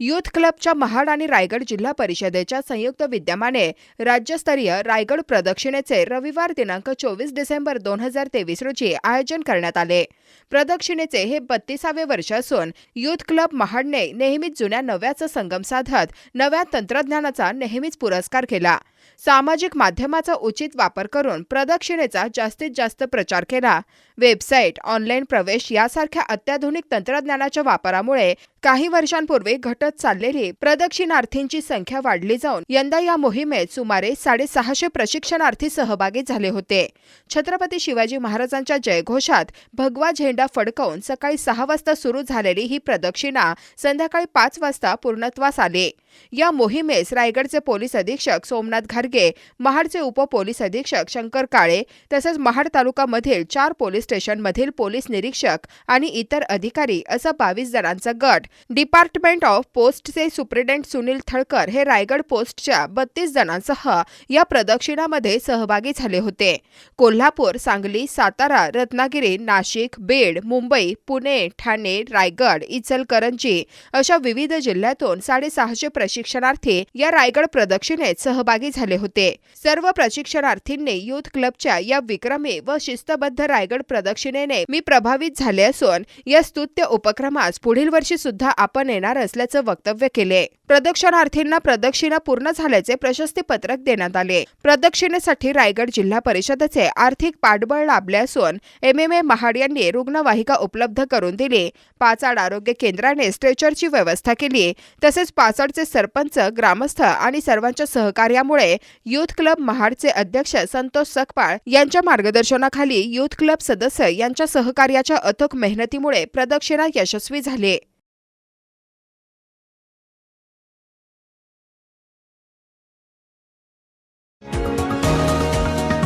Youth क्लबच्या महाड आणि रायगड जिल्हा परिषदेच्या संयुक्त विद्यमाने राज्यस्तरीय रायगड प्रदक्षिणेचे रविवार दिनांक चोवीस डिसेंबर दोन हजार तेवीस रोजी आयोजन करण्यात आले. प्रदक्षिणेचे हे बत्तीसावे वर्ष असून युथ क्लब महाडने नेहमीच जुन्या नव्याचा संगम साधत नव्या तंत्रज्ञानाचा नेहमीच पुरस्कार केला. सामाजिक माध्यमाचा उचित वापर करून प्रदक्षिणेचा जास्तीत जास्त प्रचार केला. वेबसाईट ऑनलाईन प्रवेश यासारख्या अत्याधुनिक तंत्रज्ञानाच्या वापरामुळे काही वर्षांपूर्वी घट घटत चाललेली प्रदक्षिणार्थींची संख्या वाढली जाऊन यंदा या मोहिमेत सुमारे साडेसहाशे प्रशिक्षणार्थी सहभागी झाले होते. छत्रपती शिवाजी महाराजांच्या जयघोषात भगवा झेंडा फडकवून सकाळी सहा वाजता सुरू झालेली ही प्रदक्षिणा संध्याकाळी पाच वाजता पूर्णत्वास आली. या मोहिमेस रायगडचे पोलीस अधीक्षक सोमनाथ घारगे महाडचे उपपोलीस अधीक्षक शंकर काळे तसेच महाड तालुकामधील चार पोलीस स्टेशनमधील पोलीस निरीक्षक आणि इतर अधिकारी असा बावीस जणांचा गट डिपार्टमेंट ऑफ पोस्टचे सुप्रिटेंट सुनील थळकर हे रायगड पोस्टच्या बत्तीस जणांसह या प्रदक्षिणामध्ये सहभागी झाले होते. कोल्हापूर सांगली सातारा रत्नागिरी नाशिक बीड मुंबई पुणे ठाणे रायगड इचलकरंजी अशा विविध जिल्ह्यातून साडेसहाशे प्रशिक्षणार्थी या रायगड प्रदक्षिणेत सहभागी झाले होते. सर्व प्रशिक्षणार्थींनी युथ क्लबच्या या विक्रमी व शिस्तबद्ध रायगड प्रदक्षिणेने मी प्रभावित झाले असून या स्तुत्य उपक्रमास पुढील वर्षी सुद्धा आपण येणार असल्याचं वक्तव्य केले. प्रदक्षिणार्थींना प्रदक्षिणा पूर्ण झाल्याचे प्रशस्ती पत्रक देण्यात आले. प्रदक्षिणेसाठी रायगड जिल्हा परिषदेचे आर्थिक पाठबळ लाभले असून एम एम ए महाड यांनी रुग्णवाहिका उपलब्ध करून दिली. पाचाड आरोग्य केंद्राने स्ट्रेचरची व्यवस्था केली. तसेच पाचाडचे सरपंच ग्रामस्थ आणि सर्वांच्या सहकार्यामुळे युथ क्लब महाडचे अध्यक्ष संतोष सकपाळ यांच्या मार्गदर्शनाखाली युथ क्लब सदस्य यांच्या सहकार्याच्या अथक मेहनतीमुळे प्रदक्षिणा यशस्वी झाली.